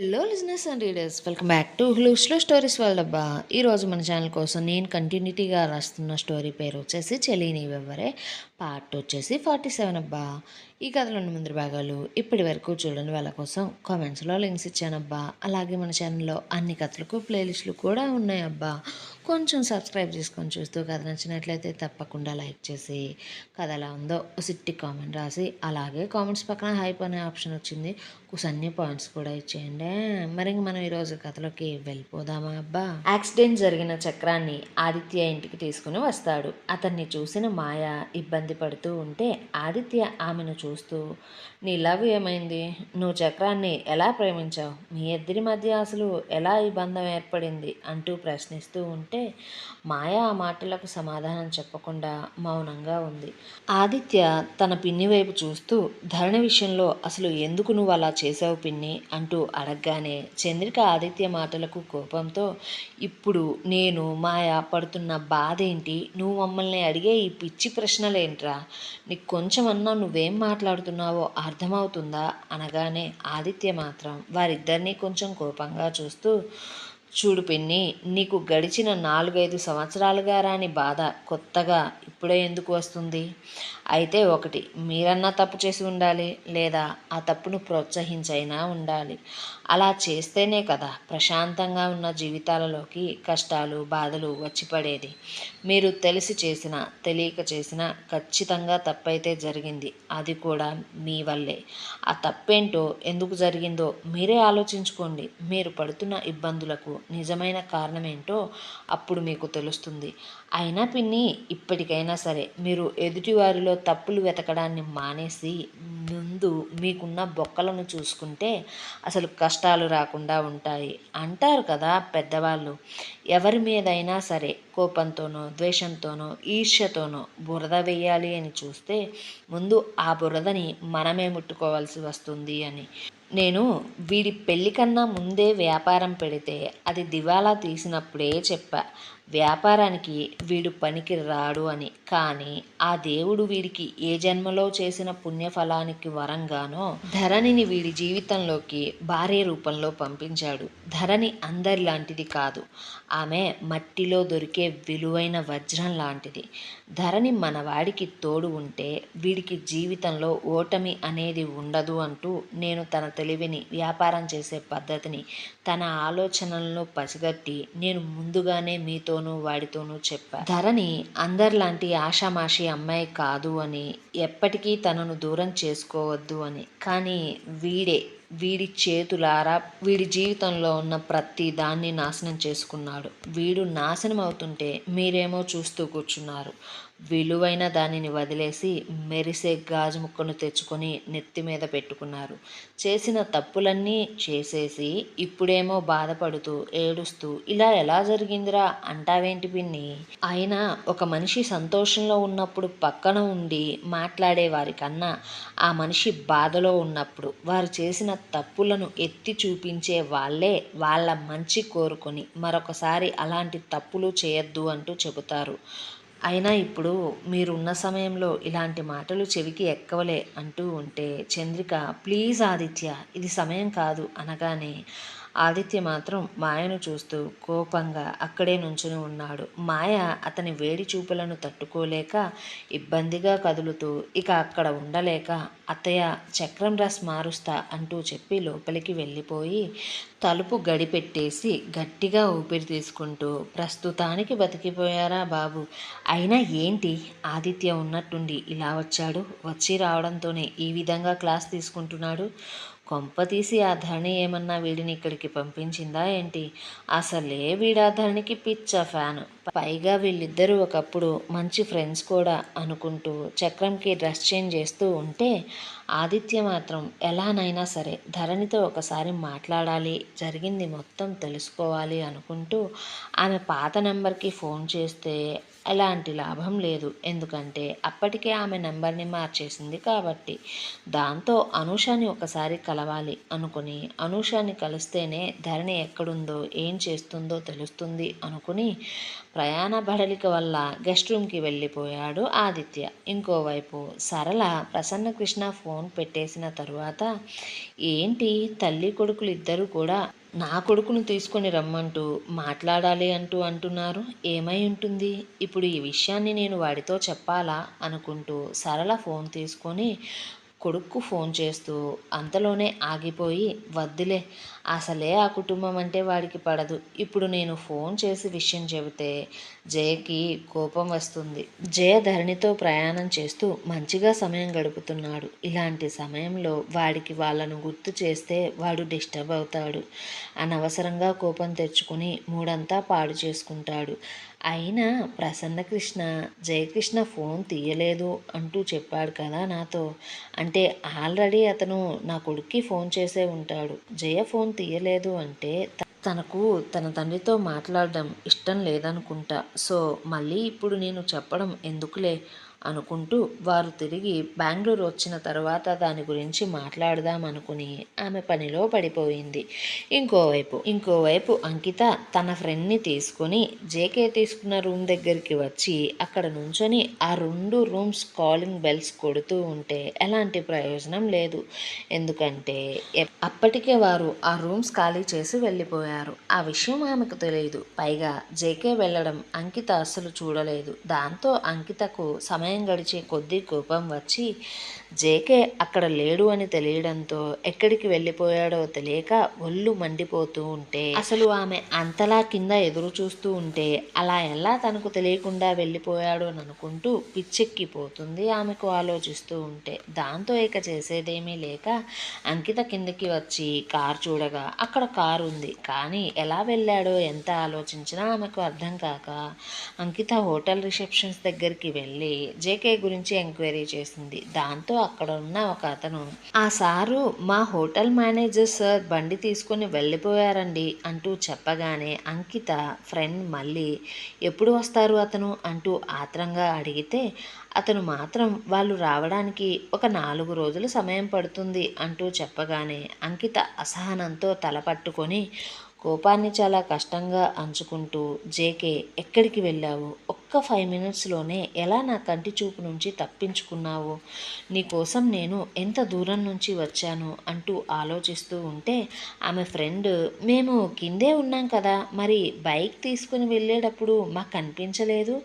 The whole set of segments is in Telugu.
Hello listeners and readers welcome back to హ్లూస్లో stories వాళ్ళబ్బా ఈరోజు మన ఛానల్ కోసం నేను కంటిన్యూటీగా రాస్తున్న స్టోరీ పేరు వచ్చేసి చెలీని వెవ్వరే. పార్ట్ వచ్చేసి ఫార్టీ సెవెన్ అబ్బా. ఈ కథలోని ముందు భాగాలు ఇప్పటి వరకు చూడని వాళ్ళ కోసం కామెంట్స్లో లింక్స్ ఇచ్చానబ్బా. అలాగే మన ఛానల్లో అన్ని కథలకు ప్లేలిస్టులు కూడా ఉన్నాయబ్బా కొంచెం సబ్స్క్రైబ్ చేసుకొని చూస్తూ కథ నచ్చినట్లయితే తప్పకుండా లైక్ చేసి కథ ఎలా ఉందో సిట్టి కామెంట్ రాసి అలాగే కామెంట్స్ పక్కన హైప్ అనే ఆప్షన్ వచ్చింది. అన్ని పాయింట్స్ కూడా ఇచ్చేయండి. మరి మనం ఈరోజు కథలోకి వెళ్ళిపోదామా అబ్బా? యాక్సిడెంట్ జరిగిన చక్రాన్ని ఆదిత్య ఇంటికి తీసుకుని వస్తాడు. అతన్ని చూసిన మాయ ఇబ్బంది పడుతూ ఉంటే ఆదిత్య ఆమెను చూస్తూ నీ లవ్ ఏమైంది? నువ్వు చక్రాన్ని ఎలా ప్రేమించావు? మీ ఇద్దరి మధ్య అసలు ఎలా ఈ బంధం ఏర్పడింది? అంటూ ప్రశ్నిస్తూ ఉంటే మాయ ఆ మాటలకు సమాధానం చెప్పకుండా మౌనంగా ఉంది. ఆదిత్య తన పిన్ని వైపు చూస్తూ ధరణి విషయంలో అసలు ఎందుకు నువ్వు అలా చేసావు పిన్ని? అంటూ అడగగానే చంద్రిక ఆదిత్య మాటలకు కోపంతో ఇప్పుడు నేను మాయ పడుతున్న బాధ ఏంటి? నువ్వు మమ్మల్ని అడిగే ఈ పిచ్చి ప్రశ్నలేంట్రా? నీకు కొంచెమన్నా నువ్వేం మాట్లాడుతున్నావో అర్థమవుతుందా? అనగానే ఆదిత్య మాత్రం వారిద్దరినీ కొంచెం కోపంగా చూస్తూ చూడు పిన్ని నీకు గడిచిన నాలుగైదు సంవత్సరాలుగా రాని బాధ కొత్తగా ఇప్పుడే ఎందుకు వస్తుంది? అయితే ఒకటి మీరన్నా తప్పు చేసి ఉండాలి లేదా ఆ తప్పును ప్రోత్సహించైనా ఉండాలి. అలా చేస్తేనే కదా ప్రశాంతంగా ఉన్న జీవితాలలోకి కష్టాలు బాధలు వచ్చిపడేది. మీరు తెలిసి చేసిన తెలియక చేసిన ఖచ్చితంగా తప్పైతే జరిగింది. అది కూడా మీ వల్లే. ఆ తప్పేంటో ఎందుకు జరిగిందో మీరే ఆలోచించుకోండి. మీరు పడుతున్న ఇబ్బందులకు నిజమైన కారణం ఏంటో అప్పుడు మీకు తెలుస్తుంది. అయినా పిన్ని ఇప్పటికైనా సరే మీరు ఎదుటివారిలో తప్పులు వెతకడాన్ని మానేసి ముందు మీకున్న బొక్కలను చూసుకుంటే అసలు కష్టాలు రాకుండా ఉంటాయి. అంటారు కదా పెద్దవాళ్ళు ఎవరి మీదైనా సరే కోపంతోనో ద్వేషంతోనో ఈర్ష్యతోనో బురద వేయాలి అని చూస్తే ముందు ఆ బురదని మనమే ముట్టుకోవాల్సి వస్తుంది అని. నేను వీడి పెళ్ళి కన్నా ముందే వ్యాపారం పెడితే అది దివాలా తీసినప్పుడే చెప్పా. వ్యాపారానికి వీడు పనికి రాడు అని. కానీ ఆ దేవుడు వీడికి ఏ జన్మలో చేసిన పుణ్యఫలానికి వరంగానో ధరణిని వీడి జీవితంలోకి భార్య రూపంలో పంపించాడు. ధరణి అందరిలాంటిది కాదు. ఆమె మట్టిలో దొరికే విలువైన వజ్రం లాంటిది. ధరణి మనవాడికి తోడు ఉంటే వీడికి జీవితంలో ఓటమి అనేది ఉండదు అంటూ నేను తన తెలివిని వ్యాపారం చేసే పద్ధతిని తన ఆలోచనలను పసిగట్టి నేను ముందుగానే మీతో మీతోనూ వాడితోనూ చెప్పా. ధరణి అందరిలాంటి ఆషామాషి అమ్మాయి కాదు అని ఎప్పటికీ తనను దూరం చేసుకోవద్దు అని. కానీ వీడే వీడి చేతులారా వీడి జీవితంలో ఉన్న ప్రతి దాన్ని నాశనం చేసుకున్నాడు. వీడు నాశనం అవుతుంటే మీరేమో చూస్తూ కూర్చున్నారు. విలువైన దానిని వదిలేసి మెరిసే గాజు ముక్కను తెచ్చుకొని నెత్తి మీద పెట్టుకున్నారు. చేసిన తప్పులన్నీ చేసేసి ఇప్పుడేమో బాధపడుతూ ఏడుస్తూ ఇలా ఎలా జరిగిందిరా? అంటావేంటి పిన్ని? అయినా ఒక మనిషి సంతోషంలో ఉన్నప్పుడు పక్కన ఉండి మాట్లాడే వారికన్నా ఆ మనిషి బాధలో ఉన్నప్పుడు వారు చేసిన తప్పులను ఎత్తి చూపించే వాళ్ళే వాళ్ళ మంచి కోరుకొని మరొకసారి అలాంటి తప్పులు చేయొద్దు అంటూ చెబుతారు. అయినా ఇప్పుడు మీరున్న సమయంలో ఇలాంటి మాటలు చెవికి ఎక్కవలే అంటూ ఉంటే చంద్రిక ప్లీజ్ ఆదిత్య ఇది సమయం కాదు అనగానే ఆదిత్య మాత్రం మాయను చూస్తూ కోపంగా అక్కడే నుంచుని ఉన్నాడు. మాయ అతని వేడి చూపులను తట్టుకోలేక ఇబ్బందిగా కదులుతూ ఇక అక్కడ ఉండలేక అత్తయ్య చక్రం రస్ మారుస్తా అంటూ చెప్పి లోపలికి వెళ్ళిపోయి తలుపు గడిపెట్టేసి గట్టిగా ఊపిరి తీసుకుంటూ ప్రస్తుతానికి బతికిపోయారా బాబు? అయినా ఏంటి? ఆదిత్య ఉన్నట్టుండి ఇలా వచ్చాడు? వచ్చి రావడంతోనే ఈ విధంగా క్లాస్ తీసుకుంటున్నాడు? కొంపతీసి ఆ ధరణి ఏమన్నా వీడిని ఇక్కడికి పంపించిందా ఏంటి? అసలే వీడు ఆ ధరణికి పిచ్చ ఫ్యాన్. పైగా వీళ్ళిద్దరూ ఒకప్పుడు మంచి ఫ్రెండ్స్ కూడా అనుకుంటూ చక్రంకి డ్రెస్ చేంజ్ చేస్తూ ఉంటే ఆదిత్య మాత్రం ఎలానైనా సరే ధరణితో ఒకసారి మాట్లాడాలి జరిగింది మొత్తం తెలుసుకోవాలి అనుకుంటూ ఆమె పాత నెంబర్కి ఫోన్ చేస్తే ఎలాంటి లాభం లేదు. ఎందుకంటే అప్పటికే ఆమె నెంబర్ని మార్చేసింది కాబట్టి. దాంతో అనూషని ఒకసారి కలవాలి అనుకుని అనూషని కలిస్తేనే ధరణి ఎక్కడుందో ఏం చేస్తుందో తెలుస్తుంది అనుకుని ప్రయాణ బడలిక వల్ల గెస్ట్ రూమ్కి వెళ్ళిపోయాడు ఆదిత్య. ఇంకోవైపు సరళ ప్రసన్న కృష్ణ ఫోన్ పెట్టేసిన తరువాత ఏంటి తల్లి కొడుకులు ఇద్దరు కూడా నా కొడుకును తీసుకొని రమ్మంటూ మాట్లాడాలి అంటూ అంటున్నారు. ఏమై ఉంటుంది? ఇప్పుడు ఈ విషయాన్ని నేను వాడితో చెప్పాలా? అనుకుంటూ సరళ ఫోన్ తీసుకొని కొడుక్కు ఫోన్ చేస్తూ అంతలోనే ఆగిపోయి వద్దులే అసలే ఆ కుటుంబం అంటే వాడికి పడదు. ఇప్పుడు నేను ఫోన్ చేసి విషయం చెబితే జయకి కోపం వస్తుంది. జయ ధరణితో ప్రయాణం చేస్తూ మంచిగా సమయం గడుపుతున్నాడు. ఇలాంటి సమయంలో వాడికి వాళ్ళను గుర్తు చేస్తే వాడు డిస్టర్బ్ అవుతాడు. అనవసరంగా కోపం తెచ్చుకుని మూడంతా పాడు చేసుకుంటాడు. అయినా ప్రసన్నకృష్ణ జయకృష్ణ ఫోన్ తీయలేదు అంటూ చెప్పాడు కదా నాతో. అంటే ఆల్రెడీ అతను నా కొడుక్కి ఫోన్ చేసే ఉంటాడు. జయ ఫోన్ తీయలేదు అంటే తనకు తన తండ్రితో మాట్లాడడం ఇష్టం లేదనుకుంటా. సో మళ్ళీ ఇప్పుడు నేను చెప్పడం ఎందుకులే? అనుకుంటూ వారు తిరిగి బెంగళూరు వచ్చిన తర్వాత దాని గురించి మాట్లాడదాం అనుకుని ఆమె పనిలో పడిపోయింది. ఇంకోవైపు ఇంకోవైపు అంకిత తన ఫ్రెండ్ని తీసుకుని జేకే తీసుకున్న రూమ్ దగ్గరికి వచ్చి అక్కడ నుంచొని ఆ రెండు రూమ్స్ కాలింగ్ బెల్స్ కొడుతూ ఉంటే ఎలాంటి ప్రయోజనం లేదు. ఎందుకంటే అప్పటికే వారు ఆ రూమ్స్ ఖాళీ చేసి వెళ్ళిపోయారు. ఆ విషయం ఆమెకు తెలియదు పైగా జేకే వెళ్ళడం అంకిత అస్సలు చూడలేదు. దాంతో అంకితకు సమయం సమయం గడిచే కొద్దీ కోపం వచ్చి జేకే అక్కడ లేడు అని తెలియడంతో ఎక్కడికి వెళ్ళిపోయాడో తెలియక ఒళ్ళు మండిపోతూ ఉంటే అసలు ఆమె అంతలా కింద ఎదురు చూస్తూ ఉంటే అలా ఎలా తనకు తెలియకుండా వెళ్ళిపోయాడు అని అనుకుంటూ పిచ్చెక్కిపోతుంది ఆమెకు ఆలోచిస్తూ ఉంటే. దాంతో ఇక చేసేదేమీ లేక అంకిత కిందకి వచ్చి కారు చూడగా అక్కడ కారు ఉంది కానీ ఎలా వెళ్ళాడో ఎంత ఆలోచించినా ఆమెకు అర్థం కాక అంకిత హోటల్ రిసెప్షన్స్ దగ్గరికి వెళ్ళి జేకే గురించి ఎంక్వైరీ చేసింది. దాంతో అక్కడ ఉన్న ఒక అతను ఆ సారు మా హోటల్ మేనేజర్ సార్ బండి తీసుకొని వెళ్ళిపోయారండి అంటూ చెప్పగానే అంకిత ఫ్రెండ్ మళ్ళీ ఎప్పుడు వస్తారు అతను? అంటూ ఆత్రంగా అడిగితే అతను మాత్రం వాళ్ళు రావడానికి ఒక నాలుగు రోజులు సమయం పడుతుంది అంటూ చెప్పగానే అంకిత అసహనంతో తల పట్టుకొని కోపాన్ని చాలా కష్టంగా అంచుకుంటూ జేకే ఎక్కడికి వెళ్ళావు? ఒక్క ఫైవ్ మినిట్స్లోనే ఎలా నా కంటి చూపు నుంచి తప్పించుకున్నావు? నీకోసం నేను ఎంత దూరం నుంచి వచ్చాను? అంటూ ఆలోచిస్తూ ఉంటే ఆమె ఫ్రెండ్ మేము కిందే ఉన్నాం కదా మరి బైక్ తీసుకుని వెళ్ళేటప్పుడు మాకు కనిపించలేదు?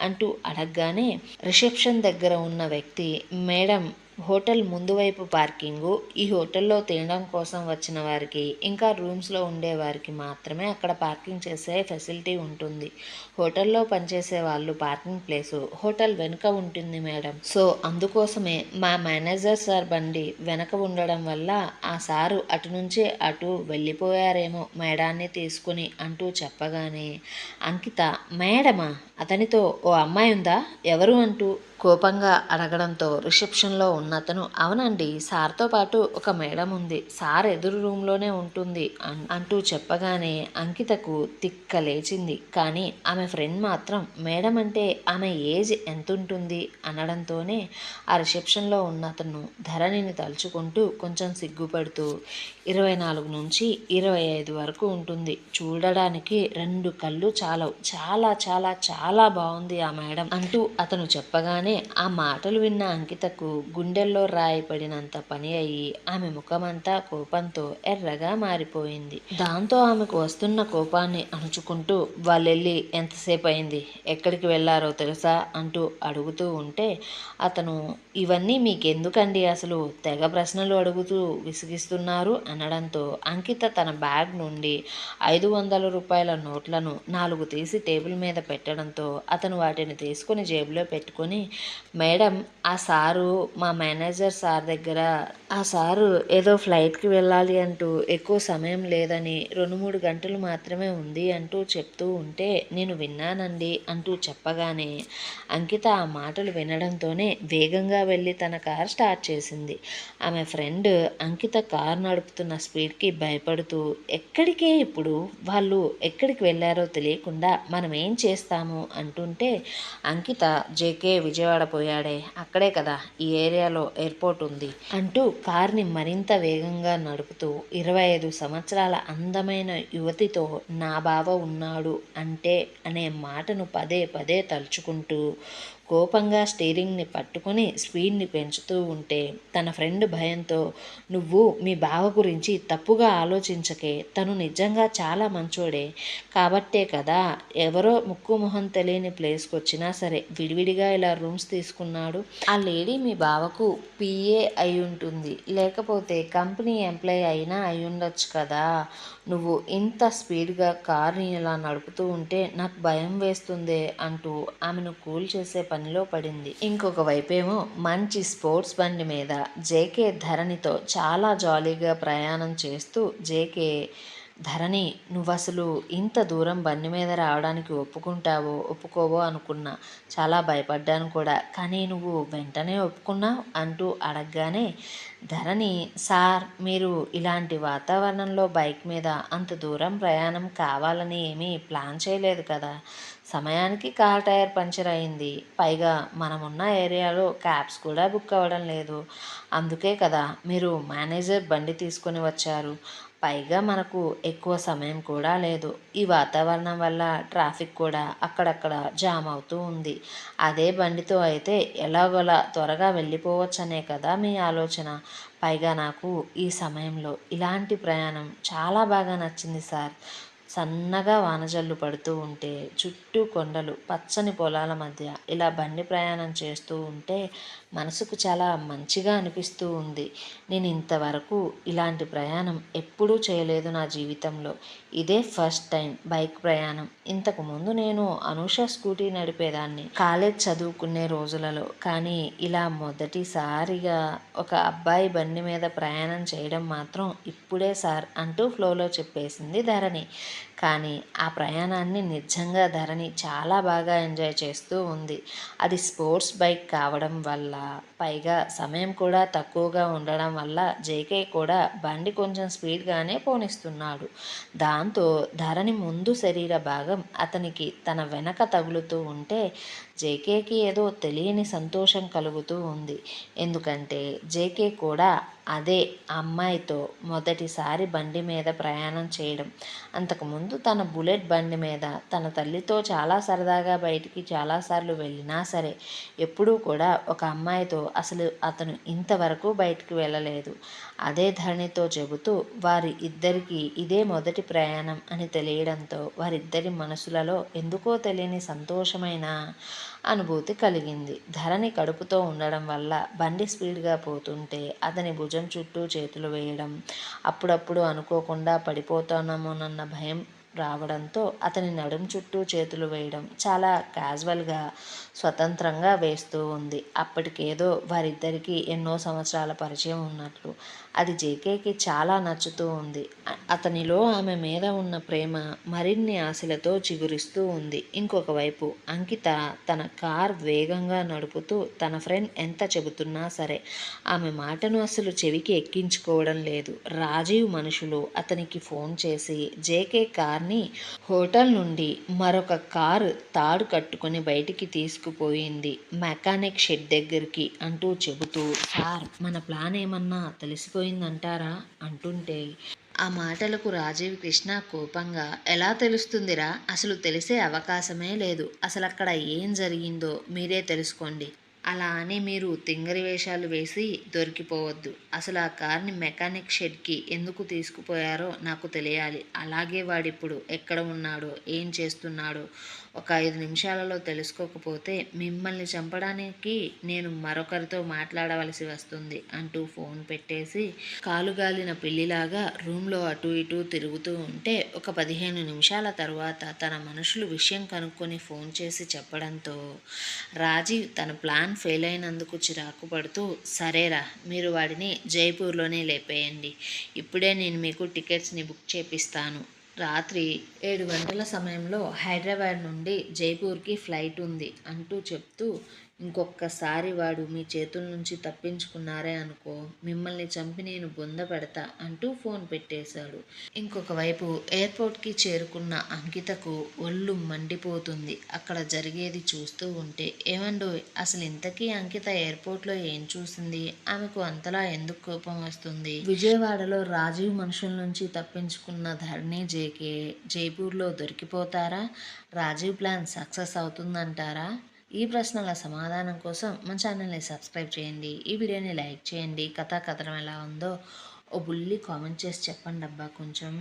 అంటూ అడగగానే రిసెప్షన్ దగ్గర ఉన్న వ్యక్తి మేడం హోటల్ ముందు వైపు పార్కింగు ఈ హోటల్లో తినడం కోసం వచ్చిన వారికి ఇంకా రూమ్స్లో ఉండే వారికి మాత్రమే అక్కడ పార్కింగ్ చేసే ఫెసిలిటీ ఉంటుంది. హోటల్లో పనిచేసే వాళ్ళు పార్కింగ్ ప్లేసు హోటల్ వెనుక ఉంటుంది మేడం. సో అందుకోసమే మా మేనేజర్ సార్ బండి వెనక ఉండడం వల్ల ఆ సారు అటు నుంచి అటు వెళ్ళిపోయారేమో మేడాన్ని తీసుకుని అంటూ చెప్పగానే అంకిత మేడమా? అతనితో ఓ అమ్మాయి ఉందా? ఎవరు? అంటూ కోపంగా అడగడంతో రిసెప్షన్లో ఉన్నతను అవునండి సార్తో పాటు ఒక మేడం ఉంది. సార్ ఎదురు రూమ్లోనే ఉంటుంది అంటూ చెప్పగానే అంకితకు తిక్క లేచింది. కానీ ఆమె ఫ్రెండ్ మాత్రం మేడం అంటే ఆమె ఏజ్ ఎంత ఉంటుంది అనడంతోనే ఆ రిసెప్షన్లో ఉన్నతను ధరణిని తలుచుకుంటూ కొంచెం సిగ్గుపడుతూ ఇరవై నాలుగు నుంచి ఇరవై ఐదు వరకు ఉంటుంది. చూడడానికి రెండు కళ్ళు చాలవు. చాలా చాలా చాలా బాగుంది ఆ మేడం అంటూ అతను చెప్పగానే ఆ మాటలు విన్న అంకితకు గుండెల్లో రాయిపడినంత పని అయ్యి ఆమె ముఖమంతా కోపంతో ఎర్రగా మారిపోయింది. దాంతో ఆమెకు వస్తున్న కోపాన్ని అణుచుకుంటూ వాళ్ళెళ్ళి ఎంతసేపు అయింది ఎక్కడికి వెళ్ళారో తెలుసా? అంటూ అడుగుతూ ఉంటే అతను ఇవన్నీ మీకెందుకండి అసలు? తెగ ప్రశ్నలు అడుగుతూ విసిగిస్తున్నారు అనడంతో అంకిత తన బ్యాగ్ నుండి ఐదు వందల రూపాయల నోట్లను నాలుగు తీసి టేబుల్ మీద పెట్టడంతో అతను వాటిని తీసుకుని జేబులో పెట్టుకొని మేడం ఆ సారు మా మేనేజర్ సార్ దగ్గర ఆ సారు ఏదో ఫ్లైట్కి వెళ్ళాలి అంటూ ఎక్కువ సమయం లేదని రెండు మూడు గంటలు మాత్రమే ఉంది అంటూ చెప్తూ ఉంటే నేను విన్నానండి అంటూ చెప్పగానే అంకిత ఆ మాటలు వినడంతోనే వేగంగా వెళ్ళి తన కార్ స్టార్ట్ చేసింది. ఆమె ఫ్రెండ్ అంకిత కార్ నడుపుతున్న స్పీడ్కి భయపడుతూ ఎక్కడికే ఇప్పుడు? వాళ్ళు ఎక్కడికి వెళ్ళారో తెలియకుండా మనం ఏం చేస్తాము? అంటుంటే అంకిత జేకే విజయ విజయవాడ పోయాడే. అక్కడే కదా ఈ ఏరియాలో ఎయిర్పోర్ట్ ఉంది. అంటూ కార్ని మరింత వేగంగా నడుపుతూ ఇరవై ఐదు సంవత్సరాల అందమైన యువతితో నా బావ ఉన్నాడు అంటే అనే మాటను పదే పదే తలుచుకుంటూ కోపంగా స్టీరింగ్ని పట్టుకొని స్పీడ్ని పెంచుతూ ఉంటే తన ఫ్రెండ్ భయంతో నువ్వు మీ బావ గురించి తప్పుగా ఆలోచించకే తను నిజంగా చాలా మంచోడే. కాబట్టే కదా ఎవరో ముక్కు మొహం తెలియని ప్లేస్కి వచ్చినా సరే విడివిడిగా ఇలా రూమ్స్ తీసుకున్నాడు. ఆ లేడీ మీ బావకు పిఏ అయి ఉంటుంది. లేకపోతే కంపెనీ ఎంప్లాయ్ అయినా అయి ఉండొచ్చు కదా. నువ్వు ఇంత స్పీడ్గా కార్ని ఇలా నడుపుతూ ఉంటే నాకు భయం వేస్తుందే అంటూ ఆమెను కూల్ చేసే పనిలో పడింది. ఇంకొక వైపేమో మంచి స్పోర్ట్స్ బండి మీద జేకే ధరణితో చాలా జాలీగా ప్రయాణం చేస్తూ జేకే ధరణి నువ్వు అసలు ఇంత దూరం బండి మీద రావడానికి ఒప్పుకుంటావో ఒప్పుకోవో అనుకున్నా. చాలా భయపడ్డాను కూడా. కానీ నువ్వు వెంటనే ఒప్పుకున్నావు అంటూ అడగగానే ధరణి సార్ మీరు ఇలాంటి వాతావరణంలో బైక్ మీద అంత దూరం ప్రయాణం కావాలని ఏమీ ప్లాన్ చేయలేదు కదా. సమయానికి కార్ టైర్ పంచర్ అయింది. పైగా మనమున్న ఏరియాలో క్యాబ్స్ కూడా బుక్ అవ్వడం లేదు. అందుకే కదా మీరు మేనేజర్ బండి తీసుకొని వచ్చారు. పైగా మనకు ఎక్కువ సమయం కూడా లేదు. ఈ వాతావరణం వల్ల ట్రాఫిక్ కూడా అక్కడక్కడ జామ్ అవుతూ ఉంది. అదే బండితో అయితే ఎలాగోలా త్వరగా వెళ్ళిపోవచ్చనే కదా మీ ఆలోచన. పైగా నాకు ఈ సమయంలో ఇలాంటి ప్రయాణం చాలా బాగా నచ్చింది సార్. సన్నగా వానజల్లు పడుతూ ఉంటే చుట్టూ కొండలు పచ్చని పొలాల మధ్య ఇలా బండి ప్రయాణం చేస్తూ ఉంటే మనసుకు చాలా మంచిగా అనిపిస్తూ ఉంది. నేను ఇంతవరకు ఇలాంటి ప్రయాణం ఎప్పుడూ చేయలేదు నా జీవితంలో. ఇదే ఫస్ట్ టైం బైక్ ప్రయాణం. ఇంతకు ముందు నేను అనూష స్కూటీ నడిపేదాన్ని. కాలేజ్ చదువుకునే రోజులలో. కానీ ఇలా మొదటిసారిగా ఒక అబ్బాయి బండి మీద ప్రయాణం చేయడం మాత్రం ఇప్పుడే సార్ అంటూ ఫ్లోలో చెప్పేసింది ధరణి. కానీ ఆ ప్రయాణాన్ని నిజంగా ధరణి చాలా బాగా ఎంజాయ్ చేస్తూ ఉంది. అది స్పోర్ట్స్ బైక్ కావడం వల్ల పైగా సమయం కూడా తక్కువగా ఉండడం వల్ల జేకే కూడా బండి కొంచెం స్పీడ్గానే పోనిస్తున్నాడు. దాంతో ధరణి ముందు శరీర భాగం అతనికి తన వెనక తగులుతూ ఉంటే జేకేకి ఏదో తెలియని సంతోషం కలుగుతూ ఉంది. ఎందుకంటే జేకే కూడా అదే అమ్మాయితో మొదటిసారి బండి మీద ప్రయాణం చేయడం. అంతకుముందు తన బుల్లెట్ బండి మీద తన తల్లితో చాలా సరదాగా బయటికి చాలాసార్లు వెళ్ళినా సరే ఎప్పుడూ కూడా ఒక అమ్మాయితో అసలు అతను ఇంతవరకు బయటికి వెళ్ళలేదు. అదే ధరణితో చెబుతూ వారి ఇద్దరికీ ఇదే మొదటి ప్రయాణం అని తెలియడంతో వారిద్దరి మనసులలో ఎందుకో తెలియని సంతోషమైన అనుభూతి కలిగింది. ధరణి కడుపుతో ఉండడం వల్ల బండి స్పీడ్గా పోతుంటే అతని భుజం చుట్టూ చేతులు వేయడం అప్పుడప్పుడు అనుకోకుండా పడిపోతామోనన్న భయం రావడంతో అతని నడుం చుట్టూ చేతులు వేయడం చాలా క్యాజువల్గా స్వతంత్రంగా వేస్తూ ఉంది. అప్పటికేదో వారిద్దరికీ ఎన్నో సంవత్సరాల పరిచయం ఉన్నట్లు అది జేకేకి చాలా నచ్చుతూ ఉంది. అతనిలో ఆమె మీద ఉన్న ప్రేమ మరిన్ని ఆశలతో చిగురిస్తూ ఉంది. ఇంకొక వైపు అంకిత తన కార్ వేగంగా నడుపుతూ తన ఫ్రెండ్ ఎంత చెబుతున్నా సరే ఆమె మాటను అసలు చెవికి ఎక్కించుకోవడం లేదు. రాజీవ్ మనుషులు అతనికి ఫోన్ చేసి జేకే కార్ని హోటల్ నుండి మరొక కారు తాడు కట్టుకొని బయటికి తీసుకుపోయింది. మెకానిక్ షెడ్ దగ్గరికి అంటూ చెబుతూ సార్ మన ప్లాన్ ఏమన్నా తెలిసిపోయిందంటారా అంటుంటే ఆ మాటలకు రాజీవ్ కృష్ణ కోపంగా ఎలా తెలుస్తుందిరా? అసలు తెలిసే అవకాశమే లేదు. అసలు అక్కడ ఏం జరిగిందో మీరే తెలుసుకోండి. అలా అని మీరు తింగరి వేషాలు వేసి దొరికిపోవద్దు. అసలు ఆ కార్ని మెకానిక్ షెడ్కి ఎందుకు తీసుకుపోయారో నాకు తెలియాలి. అలాగే వాడిప్పుడు ఎక్కడ ఉన్నాడో ఏం చేస్తున్నాడో ఒక ఐదు నిమిషాలలో తెలుసుకోకపోతే మిమ్మల్ని చంపడానికి నేను మరొకరితో మాట్లాడవలసి వస్తుంది అంటూ ఫోన్ పెట్టేసి కాలుగాలిన పిల్లిలాగా రూమ్లో అటు ఇటు తిరుగుతూ ఉంటే ఒక పదిహేను నిమిషాల తర్వాత తన మనుషులు విషయం కనుక్కొని ఫోన్ చేసి చెప్పడంతో రాజీవ్ తన ప్లాన్ ఫెయిల్ అయినందుకు చిరాకు పడుతూ సరేరా మీరు వాడిని జైపూర్లోనే లేపేయండి. ఇప్పుడే నేను మీకు టికెట్స్ని బుక్ చేపిస్తాను. రాత్రి ఏడు గంటల సమయంలో హైదరాబాద్ నుండి జైపూర్కి ఫ్లైట్ ఉంది అంటూ చెప్తూ ఇంకొక్కసారి వాడు మీ చేతుల నుంచి తప్పించుకున్నారే అనుకో మిమ్మల్ని చంపి నేను బొంద పెడతా అంటూ ఫోన్ పెట్టేశాడు. ఇంకొక వైపు ఎయిర్పోర్ట్కి చేరుకున్న అంకితకు ఒళ్ళు మండిపోతుంది. అక్కడ జరిగేది చూస్తూ ఉంటే ఏమండో అసలు ఇంతకీ అంకిత ఎయిర్పోర్ట్లో ఏం చూసింది? ఆమెకు అంతలా ఎందుకు కోపం వస్తుంది? విజయవాడలో రాజీవ్ మనుషుల నుంచి తప్పించుకున్న ధరణి జేకే జైపూర్లో దొరికిపోతారా? రాజీవ్ ప్లాన్ సక్సెస్ అవుతుందంటారా? ఈ ప్రశ్నల సమాధానం కోసం మన ఛానల్ని సబ్స్క్రైబ్ చేయండి. ఈ వీడియోని లైక్ చేయండి. కథా కథనం ఎలా ఉందో ఓ బుల్లి కామెంట్ చేసి చెప్పండి అబ్బా కొంచెం.